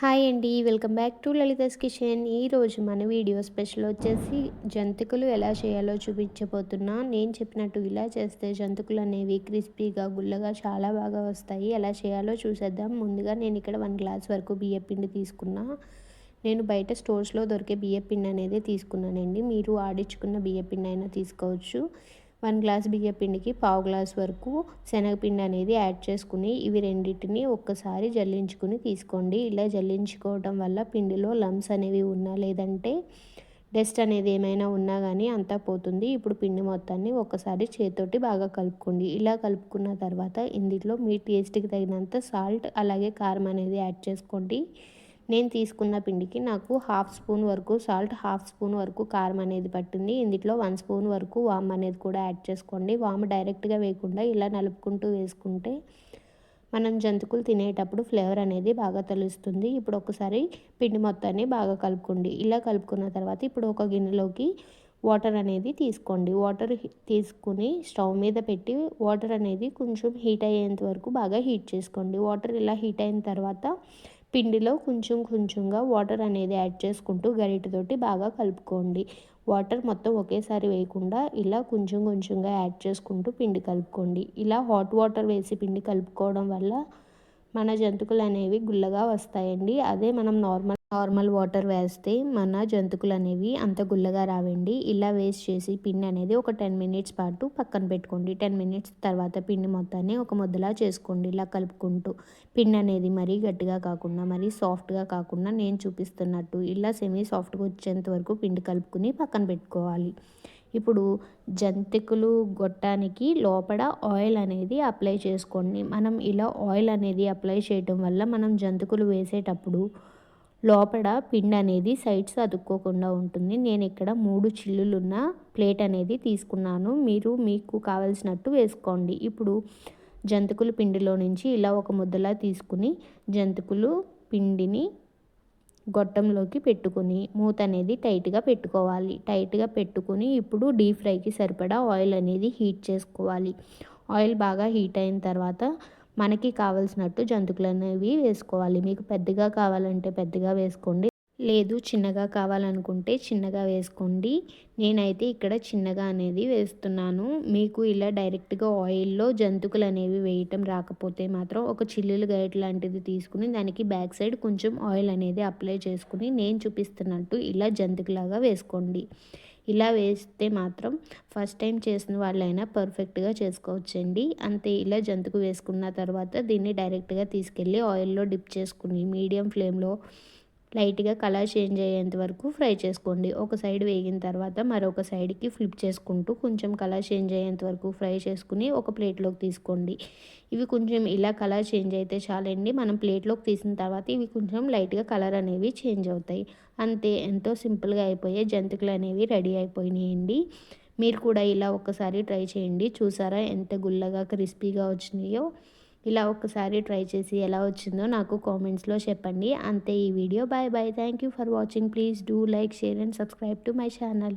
Hi అండి welcome back to Lalitha's kitchen. ఈరోజు మన వీడియో స్పెషల్ వచ్చేసి జంతికలు ఎలా చేయాలో చూపించబోతున్నా. నేను చెప్పినట్టు ఇలా చేస్తే జంతికలు అనేవి క్రిస్పీగా గుల్లగా చాలా బాగా వస్తాయి. ఎలా చేయాలో చూసేద్దాం. ముందుగా నేను ఇక్కడ వన్ గ్లాస్ వరకు బియ్య పిండి తీసుకున్నా. నేను బయట స్టోర్స్లో దొరికే బియ్య పిండి అనేది తీసుకున్నానండి. మీరు ఆడించుకున్న బియ్య పిండి అయినా తీసుకోవచ్చు. వన్ గ్లాస్ బియ్య పిండికి పావు గ్లాస్ వరకు శనగపిండి అనేది యాడ్ చేసుకుని ఇవి రెండింటిని ఒక్కసారి జల్లించుకుని తీసుకోండి. ఇలా జల్లించుకోవడం వల్ల పిండిలో లమ్స్ అనేవి ఉన్నా లేదంటే డస్ట్ అనేది ఏమైనా ఉన్నా కానీ అంతా పోతుంది. ఇప్పుడు పిండి మొత్తాన్ని ఒకసారి చేతోటి బాగా కలుపుకోండి. ఇలా కలుపుకున్న తర్వాత ఇందులో మీ టేస్ట్కి తగినంత సాల్ట్ అలాగే కారం అనేది యాడ్ చేసుకోండి. నేను తీసుకున్న పిండికి నాకు హాఫ్ స్పూన్ వరకు సాల్ట్ హాఫ్ స్పూన్ వరకు కారం అనేది పట్టింది. ఇందులో వన్ స్పూన్ వరకు వామ్ అనేది కూడా యాడ్ చేసుకోండి. వామ్ డైరెక్ట్గా వేయకుండా ఇలా నలుపుకుంటూ వేసుకుంటే మనం జంతుకులు తినేటప్పుడు ఫ్లేవర్ అనేది బాగా తెలుస్తుంది. ఇప్పుడు ఒకసారి పిండి మొత్తాన్ని బాగా కలుపుకోండి. ఇలా కలుపుకున్న తర్వాత ఇప్పుడు ఒక గిన్నెలోకి వాటర్ అనేది తీసుకోండి. వాటర్ తీసుకుని స్టవ్ మీద పెట్టి వాటర్ అనేది కొంచెం హీట్ అయ్యేంత వరకు బాగా హీట్ చేసుకోండి. వాటర్ ఇలా హీట్ అయిన తర్వాత పిండిలో కొంచెం కొంచెంగా వాటర్ అనేది యాడ్ చేసుకుంటూ గరిటతోటి బాగా కలుపుకోండి. వాటర్ మొత్తం ఒకేసారి వేయకుండా ఇలా కొంచెం కొంచెంగా యాడ్ చేసుకుంటూ పిండి కలుపుకోండి. ఇలా హాట్ వాటర్ వేసి పిండి కలుపుకోవడం వల్ల మన జంతుకులు అనేవి గుల్లగా వస్తాయండి. అదే మనం నార్మల్ నార్మల్ వాటర్ వేస్తే మన జంతుకులు అనేవి అంత గుల్లగా రావండి. ఇలా వేస్ట్ చేసి పిండి అనేది ఒక టెన్ మినిట్స్ పాటు పక్కన పెట్టుకోండి. టెన్ మినిట్స్ తర్వాత పిండి మొత్తాన్ని ఒక ముద్దలా చేసుకోండి. ఇలా కలుపుకుంటూ పిండి అనేది మరీ గట్టిగా కాకుండా మరీ సాఫ్ట్గా కాకుండా నేను చూపిస్తున్నట్టు ఇలా సెమీ సాఫ్ట్గా వచ్చేంత వరకు పిండి కలుపుకుని పక్కన పెట్టుకోవాలి. ఇప్పుడు జంతికలు గొట్టానికి లోపల ఆయిల్ అనేది అప్లై చేసుకోండి. మనం ఇలా ఆయిల్ అనేది అప్లై చేయటం వల్ల మనం జంతికలు వేసేటప్పుడు లోపల పిండి అనేది సైడ్స్ అతుక్కోకుండా ఉంటుంది. నేను ఇక్కడ మూడు చిల్లులున్న ప్లేట్ అనేది తీసుకున్నాను. మీరు మీకు కావలసినట్టు వేసుకోండి. ఇప్పుడు జంతికలు పిండిలో నుంచి ఇలా ఒక ముద్దలా తీసుకుని జంతికలు పిండిని గొట్టంలోకి పెట్టుకుని మూత అనేది టైట్గా పెట్టుకోవాలి. టైట్గా పెట్టుకుని ఇప్పుడు డీప్ ఫ్రైకి సరిపడా ఆయిల్ అనేది హీట్ చేసుకోవాలి. ఆయిల్ బాగా హీట్ అయిన తర్వాత మనకి కావలసినట్టు జంతుకులు అనేవి వేసుకోవాలి. మీకు పెద్దగా కావాలంటే పెద్దగా వేసుకోండి. లేదు చిన్నగా కావాలనుకుంటే చిన్నగా వేసుకోండి. నేనైతే ఇక్కడ చిన్నగా అనేది వేస్తున్నాను. మీకు ఇలా డైరెక్ట్గా ఆయిల్లో జంతుకులు అనేవి వేయటం రాకపోతే మాత్రం ఒక చిల్లులు గైడ్ లాంటిది తీసుకుని దానికి బ్యాక్ సైడ్ కొంచెం ఆయిల్ అనేది అప్లై చేసుకుని నేను చూపిస్తున్నట్టు ఇలా జంతుకులాగా వేసుకోండి. ఇలా వేస్తే మాత్రం ఫస్ట్ టైం చేసిన వాళ్ళైనా పర్ఫెక్ట్గా చేసుకోవచ్చండి. అంతే ఇలా జంతుకు వేసుకున్న తర్వాత దీన్ని డైరెక్ట్గా తీసుకెళ్ళి ఆయిల్లో డిప్ చేసుకుని మీడియం ఫ్లేమ్లో లైట్గా కలర్ చేంజ్ అయ్యేంత వరకు ఫ్రై చేసుకోండి. ఒక సైడ్ వేగిన తర్వాత మరొక సైడ్కి ఫ్లిప్ చేసుకుంటూ కొంచెం కలర్ చేంజ్ అయ్యేంత వరకు ఫ్రై చేసుకుని ఒక ప్లేట్లోకి తీసుకోండి. ఇవి కొంచెం ఇలా కలర్ చేంజ్ అయితే చాలండి. మనం ప్లేట్లోకి తీసిన తర్వాత ఇవి కొంచెం లైట్గా కలర్ అనేవి చేంజ్ అవుతాయి. అంతే ఎంతో సింపుల్గా అయిపోయే జంతికలు అనేవి రెడీ అయిపోయినాయండి. మీరు కూడా ఇలా ఒక్కసారి ట్రై చేయండి. చూసారా ఎంత గుల్లగా క్రిస్పీగా వచ్చినాయో? ఇలా ఒక్కసారి ట్రై చేసి ఎలా వచ్చిందో నాకు కామెంట్స్లో చెప్పండి. అంతే ఈ video. Bye bye. Thank you for watching. Please do like share and subscribe to my channel.